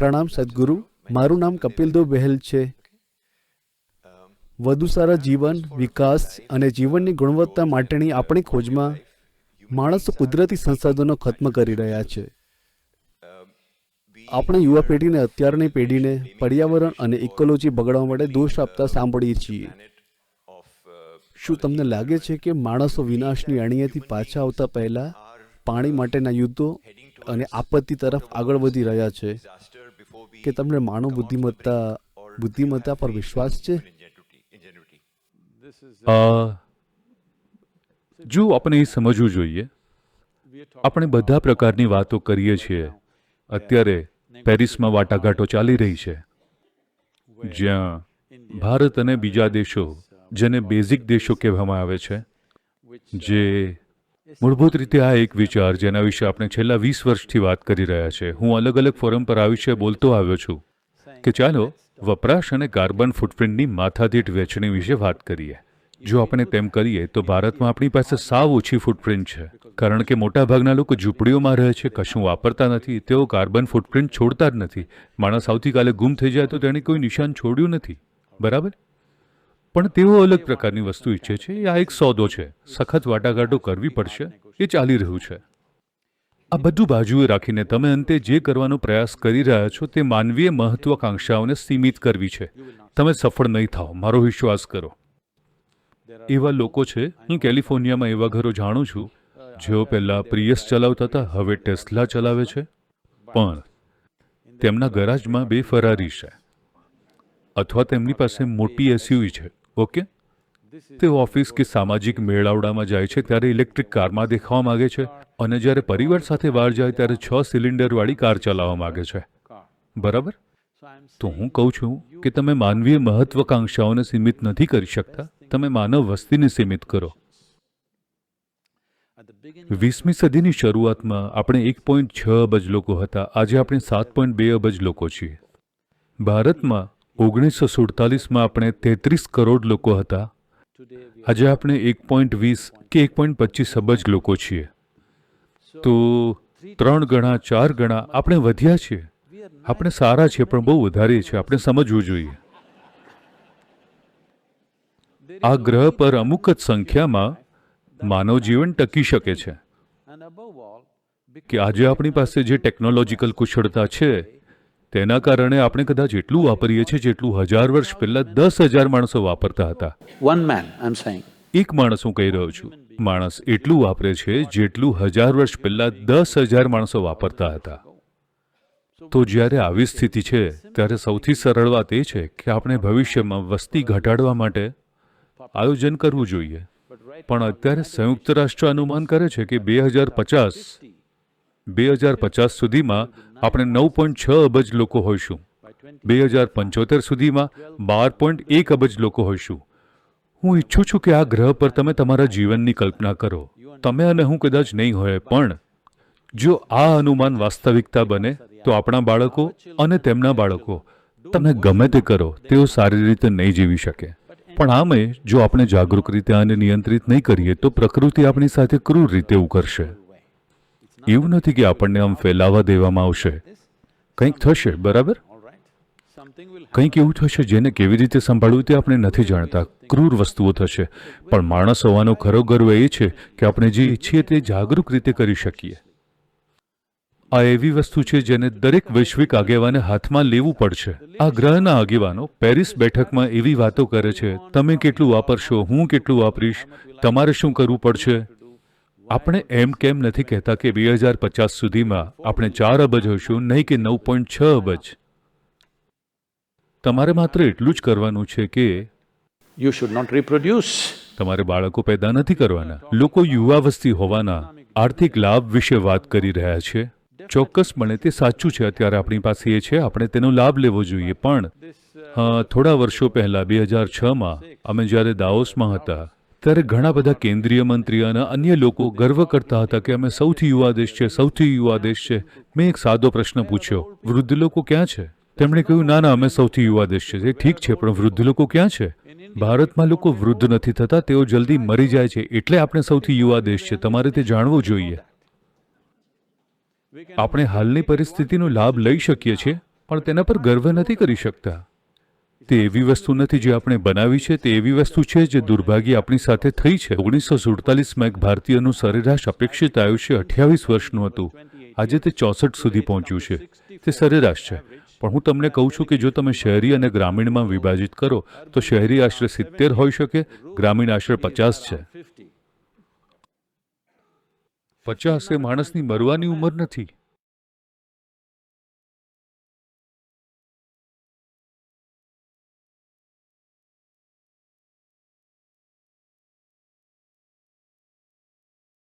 પ્રણામ સદગુરુ, મારું નામ કપિલદેવ બહેલ છે. વધુ સારા જીવન, વિકાસ અને જીવનની ગુણવત્તા માટેની આપણી ખોજમાં માણસો કુદરતી સંસાધનો ખત્મ કરી રહ્યા છે. આપણે યુવા પેઢીને અત્યારની પેઢીને પર્યાવરણ અને ઇકોલોજી બગડવા માટે દોષ આપતા સાંભળીએ છીએ. શું તમને લાગે છે કે માણસો વિનાશની અણીએથી પાછા આવતા પહેલા પાણી માટેના યુદ્ધો અને આપત્તિ તરફ આગળ વધી રહ્યા છે? કે તમને માનવ બુદ્ધિમત્તા બુદ્ધિમત્તા પર વિશ્વાસ છે? જો આપણે એ સમજવું જોઈએ આપણે બધા પ્રકારની વાતો કરીએ છીએ. અત્યારે પેરિસમાં વાટાઘાટો ચાલી રહી છે. જ્યાં ભારત અને બીજા દેશો જેને બેઝિક દેશો કહેવામાં આવે છે જે મૂળભૂત રીતે આ એક વિચાર જેના વિશે આપણે છેલ્લા વીસ વર્ષથી વાત કરી રહ્યા છે. હું અલગ અલગ ફોરમ પર આ વિશે બોલતો આવ્યો છું કે ચાલો વપરાશ અને કાર્બન ફૂટપ્રિન્ટની માથાદીઠ વેચણી વિશે વાત કરીએ. જો આપણે તેમ કરીએ તો ભારતમાં આપણી પાસે સાવ ઓછી ફૂટપ્રિન્ટ છે. કારણ કે મોટાભાગના લોકો ઝૂંપડીઓમાં રહે છે, કશું વાપરતા નથી, તેઓ કાર્બન ફૂટપ્રિન્ટ છોડતા જ નથી. માણસ આવતીકાલે ગુમ થઈ જાય તો તેણે કોઈ નિશાન છોડ્યું નથી. બરાબર? પણ તેઓ અલગ પ્રકારની વસ્તુ ઈચ્છે છે. આ એક સોદો છે. સખત વાટાઘાટો કરવી પડશે. એ ચાલી રહ્યું છે. આ બધું બાજુએ રાખીને તમે અંતે જે કરવાનો પ્રયાસ કરી રહ્યા છો તે માનવીય મહત્વાકાંક્ષાઓને સીમિત કરવી છે. તમે સફળ નહીં થાઓ. મારો વિશ્વાસ કરો. એવા લોકો છે, હું કેલિફોર્નિયામાં એવા ઘરો જાણું છું, જેઓ પહેલા પ્રિયસ ચલાવતા હતા, હવે ટેસ્લા ચલાવે છે. પણ તેમના ગરાજમાં બે ફરારી છે. અથવા તેમની પાસે મોટી એસયુવી છે. ઓકે? તે ઓફિસ કે સામાજિક મેળાવડામાં જાય છે ત્યારે ઇલેક્ટ્રિક કારમાં દેખાવા માંગે છે અને જ્યારે પરિવાર સાથે બહાર જાય ત્યારે છ સિલિન્ડરવાળી કાર ચલાવવા માંગે છે. બરાબર? તો હું કહું છું કે તમે માનવીય મહત્વાકાંક્ષાઓને સીમિત નથી કરી શકતા. તમે માનવ વસ્તીને સીમિત કરો. વીસમી સદીની શરૂઆતમાં આપણે એક પોઈન્ટ છ અબજ લોકો હતા. આજે આપણે સાત પોઈન્ટ બે અબજ લોકો છીએ. ભારતમાં ઓગણીસો સુડતાલીસમાં આપણે તેત્રીસ કરોડ લોકો હતા. આજે આપણે એક પોઈન્ટ વીસ કે એક પોઈન્ટ પચીસ અબજ લોકો છીએ. તો ત્રણ ગણા, ચાર ગણા આપણે વધ્યા છીએ. આપણે સારા છીએ, પણ બહુ વધારે છે આપણે સમજવું જોઈએ. આ ગ્રહ પર અમુક જ સંખ્યામાં માનવ જીવન ટકી શકે છે. કે આજે આપણી પાસે જે ટેકનોલોજીકલ કુશળતા છે તેના કારણે આપણે કદાચ એટલું વાપરીએ છીએ જેટલું હજાર વર્ષ પહેલા દસ હજાર માણસો વાપરતા હતા. One man I am saying એક માણસ હું કહી રહ્યો છું. માણસ એટલું વાપરે છે જેટલું હજાર વર્ષ પહેલા દસ હજાર માણસો વાપરતા હતા. તો જ્યારે આવી સ્થિતિ છે ત્યારે સૌથી સરળ વાત એ છે કે આપણે ભવિષ્યમાં વસ્તી ઘટાડવા માટે આયોજન કરવું જોઈએ. પણ અત્યારે સંયુક્ત રાષ્ટ્ર અનુમાન કરે છે કે બે હજાર પચાસ બે હજાર પચાસ સુધીમાં આપણે નવ પોઈન્ટ છ અબજ લોકો હોઈશું. બે હજાર પંચોતેર સુધીમાં બાર પોઈન્ટ એક અબજ લોકો હોઈશું. હું ઈચ્છું છું કે આ ગ્રહ પર તમે તમારા જીવનની કલ્પના કરો. તમે અને હું કદાચ નહીં હોય, પણ જો આ અનુમાન વાસ્તવિકતા બને, તો આપણા બાળકો અને તેમના બાળકો તમે ગમે તે કરો, તેઓ સારી રીતે નહીં જીવી શકે. પણ આમે, જો આપણે જાગૃત રીતે આને નિયંત્રિત નહીં કરીએ, તો પ્રકૃતિ આપણી સાથે ક્રૂર રીતે ઉકરશે એવું નથી કે આપણને આમ ફેલાવા દેવામાં આવશે. કંઈક થશે, બરાબર? કંઈક એવું થશે જેને કેવી રીતે સંભાળવું તે આપણે નથી જાણતા. ક્રૂર વસ્તુઓ થશે. પણ માણસ હોવાનો ખરો ગર્વ એ છે કે આપણે જે ઈચ્છીએ તે જાગૃત રીતે કરી શકીએ. આ એવી વસ્તુ છે જેને દરેક વૈશ્વિક આગેવાને હાથમાં લેવું પડશે. આ ગ્રહના આગેવાનો પેરિસ બેઠકમાં એવી વાતો કરે છે, તમે કેટલું વાપરશો, હું કેટલું વાપરીશ, તમારે શું કરવું પડશે? આપણે એમ કેમ નથી કહેતા કે બે હજાર પચાસ સુધીમાં આપણે ચાર અબજ હોઈશું નહીં કે નવ પોઈન્ટ છ અબજ? તમારે માત્ર એટલું જ કરવાનું છે કે યુ શુડ નોટ રિપ્રોડ્યુસ તમારે બાળકો પેદા નથી કરવાના. લોકો યુવા વસ્તી હોવાના આર્થિક લાભ વિશે વાત કરી રહ્યા છે. ચોક્કસપણે તે સાચું છે અત્યારે આપણી પાસે એ છે આપણે તેનો લાભ લેવો જોઈએ. પણ થોડા વર્ષો પહેલા બે હજાર છમાં અમે જ્યારે દાઓસમાં હતા ત્યારે ઘણા બધા કેન્દ્રીય મંત્રી અને અન્ય લોકો ગર્વ કરતા હતા કે અમે સૌથી યુવા દેશ છે, સૌથી યુવા દેશ છે. મેં એક સાદો પ્રશ્ન પૂછ્યો. વૃદ્ધ લોકો ક્યાં છે? તેમણે કહ્યું, ના ના, અમે સૌથી યુવા દેશ છે. એ ઠીક છે, પણ વૃદ્ધ લોકો ક્યાં છે? ભારતમાં લોકો વૃદ્ધ નથી થતા, તેઓ જલ્દી મરી જાય છે. એટલે આપણે સૌથી યુવા દેશ છે. તમારે તે જાણવું જોઈએ. આપણે હાલની પરિસ્થિતિનો લાભ લઈ શકીએ છીએ, પણ તેના પર ગર્વ નથી કરી શકતા. તે એવી વસ્તુ નથી જે આપણે બનાવી છે, તે એવી વસ્તુ છે જે દુર્ભાગ્ય આપણી સાથે થઈ છે. ઓગણીસો સુડતાલીસમાં એક ભારતીયનું સરેરાશ અપેક્ષિત આયુષ્ય અઠ્યાવીસ વર્ષનું હતું. આજે તે ચોસઠ સુધી પહોંચ્યું છે. તે સરેરાશ છે. પણ હું તમને કહું છું કે જો તમે શહેરી અને ગ્રામીણમાં વિભાજિત કરો, તો શહેરી આશરે સિત્તેર હોઈ શકે, ગ્રામીણ આશરે પચાસ છે. પચાસ એ માણસની મરવાની ઉંમર નથી.